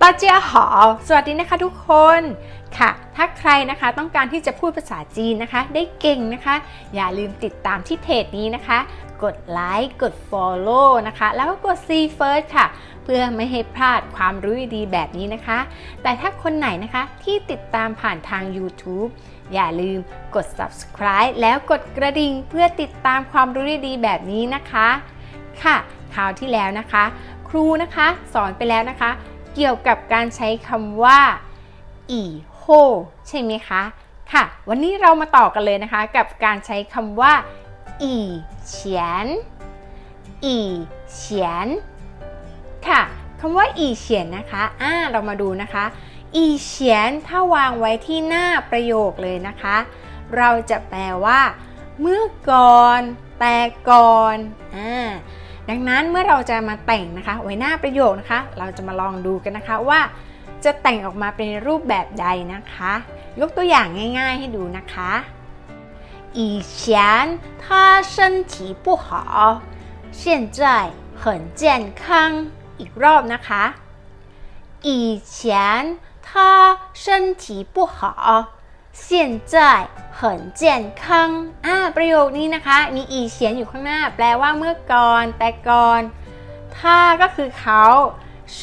ตาเจียหอ สวัสดีนะคะทุกคนค่ะ ถ้าใครนะคะต้องการที่จะพูดภาษาจีนนะคะ ได้เก่งนะคะ อย่าลืมติดตามที่เพจนี้นะคะ กดไลค์ กด Follow นะคะ แล้วก็กด See First ค่ะ เพื่อไม่ให้พลาดความรู้ดีแบบนี้นะคะ แต่ถ้าคนไหนนะคะที่ติดตามผ่านทาง YouTube อย่าลืมกด Subscribe แล้วกดกระดิ่งเพื่อติดตามความรู้ดีแบบนี้นะคะ ค่ะ คราวที่แล้วนะคะ ครูนะคะสอนไปแล้วนะคะ เกี่ยวกับการใช้คำว่าอีโฮใช่ไหมคะ ค่ะ วันนี้เรามาต่อกันเลยนะคะ กับการใช้คำว่าอีเฉียนอีเฉียนค่ะคำว่าอีเฉียนนะคะอ่าเรามาดูนะคะ อีเฉียนถ้าวางไว้ที่หน้าประโยคเลยนะคะ เราจะแปลว่า เมื่อก่อน แต่ก่อนอ่า ดังนั้นเมื่อเราจะมาแต่งนะคะ ไว้หน้าประโยคนะคะ เราจะมาลองดูกันนะคะว่า จะแต่งออกมาเป็นรูปแบบใดนะคะ ยกตัวอย่างง่ายๆให้ดูนะคะ以前他身体不好现在很健康อีกรอบนะคะ以前他身体不好 现在很健康อ่าประโยคนี้นะคะ มีอีเฉียนอยู่ข้างหน้า แปลว่าเมื่อก่อน แต่ก่อน ถ้าก็คือเขา身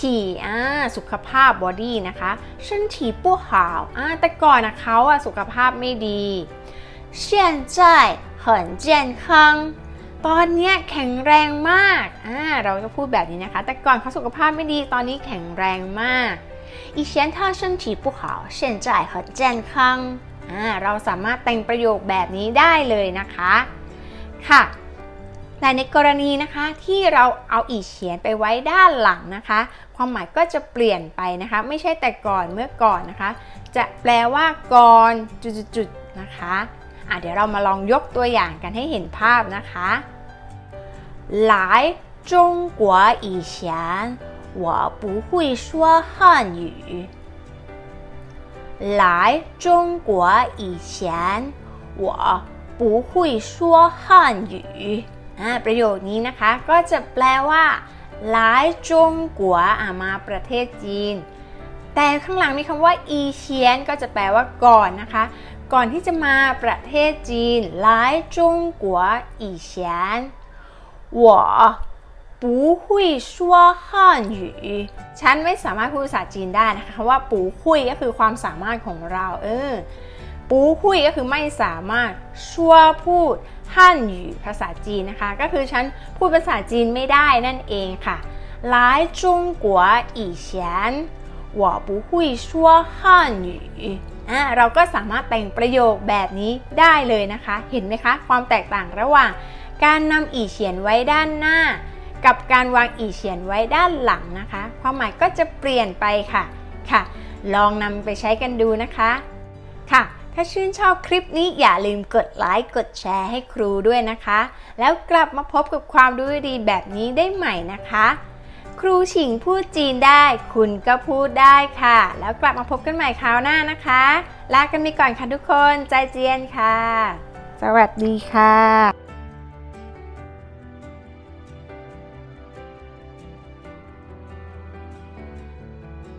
体อ่าสุขภาพบอดี้นะคะ身体不好อ่าแต่ก่อนนะเขาอะสุขภาพไม่ดี现在很健康ตอนเนี้ยแข็งแรงมากอ่าเราก็พูดแบบนี้นะคะ แต่ก่อนเขาสุขภาพไม่ดี ตอนนี้แข็งแรงมาก 以前他身体不好现在很健康อ่าเราสามารถแต่งประโยคแบบนี้ได้เลยนะคะ ค่ะ แต่ในกรณีนะคะที่เราเอาอีเฉียนไปไว้ด้านหลังนะคะ ความหมายก็จะเปลี่ยนไปนะคะ ไม่ใช่แต่ก่อนเมื่อก่อนนะคะ จะแปลว่าก่อนจุดๆๆนะคะอ่ะเดี๋ยวเรามาลองยกตัวอย่างกันให้เห็นภาพนะคะ来中国以前 我不会说汉语来中国以前我不会说汉语อ่าประโยคนี้นะคะก็จะแปลว่าหลายจงกัวอ่ามาประเทศจีน แต่ข้างหลังมีคำว่าอีเชียนก็จะแปลว่าก่อนนะคะ ก่อนที่จะมาประเทศจีนหลายจงกัวอีเชียน我 不会说汉语ฉันไม่สามารถพูดภาษาจีนได้นะคะคำว่าปูคุยก็คือความสามารถของเราเออ ปูคุยก็คือไม่สามารถชัวพูดฮั่นหยูภาษาจีนนะคะ ก็คือฉันพูดภาษาจีนไม่ได้นั่นเองค่ะ来中国以前我不会说汉语อ่าเราก็สามารถแต่งประโยคแบบนี้ได้เลยนะคะ เห็นไหมคะ ความแตกต่างระหว่าง การนำอีเฉียนไว้ด้านหน้า กับการวางอีเฉียนไว้ด้านหลังนะคะความหมายก็จะเปลี่ยนไปค่ะค่ะ ลองนำไปใช้กันดูนะคะค่ะ ถ้าชื่นชอบคลิปนี้อย่าลืมกดไลค์กดแชร์ให้ครูด้วยนะคะ แล้วกลับมาพบกับความรู้ดีแบบนี้ได้ใหม่นะคะ ครูฉิงพูดจีนได้ คุณก็พูดได้ค่ะ แล้วกลับมาพบกันใหม่คราวหน้านะคะ ลากันไปก่อนค่ะทุกคน ใจเจียนค่ะ สวัสดีค่ะ